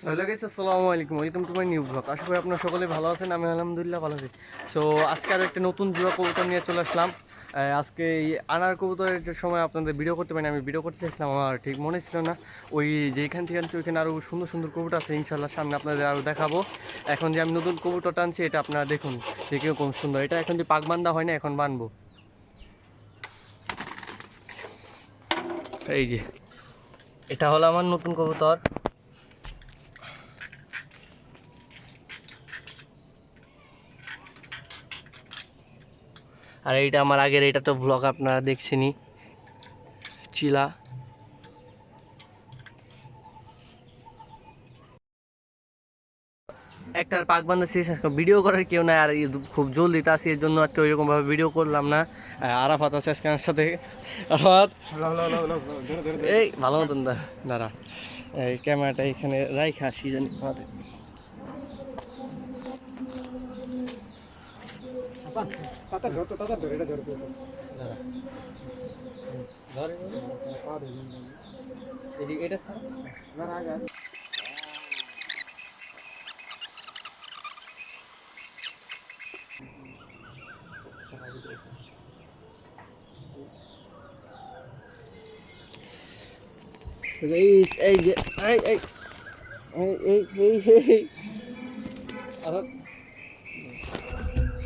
Hello guys আসসালামু আলাইকুম। Welcome to my new blog আশা করি আপনারা সকলে ভালো আছেন, আমি আলহামদুলিল্লাহ ভালো আছি। সো আজকে আরও একটা নতুন জুয়া কবুতর নিয়ে চলে আসলাম। আজকে এই আনার কবুতরের সময় আপনাদের ভিডিও করতে পারিনি, আমি ভিডিও করতে চাইছিলাম, আমার ঠিক মনে ছিল না। ওই যেখান থেকে আনছি, ওইখানে আরও সুন্দর সুন্দর কবুতর আছে ইনশাল্লাহ সামনে আপনাদের আরও দেখাবো। এখন যে আমি নতুন কবুতরটা টানছি এটা আপনারা দেখুন যে কীরকম সুন্দর। এটা এখন যে পাক বান্ধা হয় না, এখন বানবো। এই যে, এটা হলো আমার নতুন কবুতর। আর এইটা আমার আগের এটা তো ব্লগ আপনারা দেখছেনই। চিলা। একটা পাক বান্ধা শেষ আজকে। ভিডিও করার কেউ নাই আর খুব জলদি আসি এর জন্য আজকে ওইরকম ভাবে ভিডিও করলাম না। আহ, আরাফাত আছে আজকে আমার সাথে। আরাফাত। এই ভালো মতন দা- দাঁড়া। এই ক্যামেরাটা এখানে রাইখা আসি জানি আমাদের দাঁড়া ধরে এদিকে এটা ছাড়া এই এই যে, এই এই এই এই এই এই। আর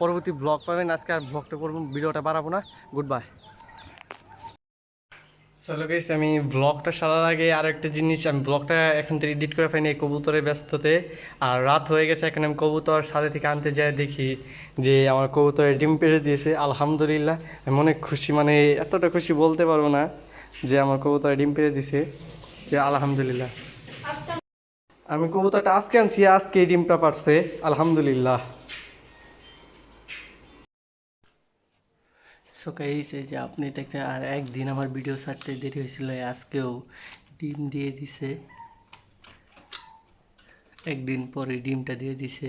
পরবর্তী ব্লগ পাবেন। আজকে আর ব্লগটা করব ভিডিওটা বাড়াবো না। গুড বাই চলো গেছি আমি ব্লগটা সারার আগে আর একটা জিনিস, আমি ব্লগটা এখন থেকে এডিট করে পাইনি কবুতরের ব্যস্ততে। আর রাত হয়ে গেছে, এখন আমি কবুতর সাথে থেকে আনতে যাই দেখি যে আমার কবুতরে ডিম পেড়ে দিয়েছে। আলহামদুলিল্লাহ, আমি অনেক খুশি মানে এতটা খুশি বলতে পারব না যে আমার কবুতরে ডিম পেড়ে দিছে যে আলহামদুলিল্লাহ। আমি কবুতরটা আজকে আনছি, আজকে ডিমটা পারছে। আলহামদুলিল্লাহ। সকাইছে যে আপনি দেখতে আর একদিন আমার ভিডিও ছাড়তে দেরি হয়েছিল আজকেও ডিম দিয়ে দিছে। একদিন পরে ডিমটা দিয়ে দিছে।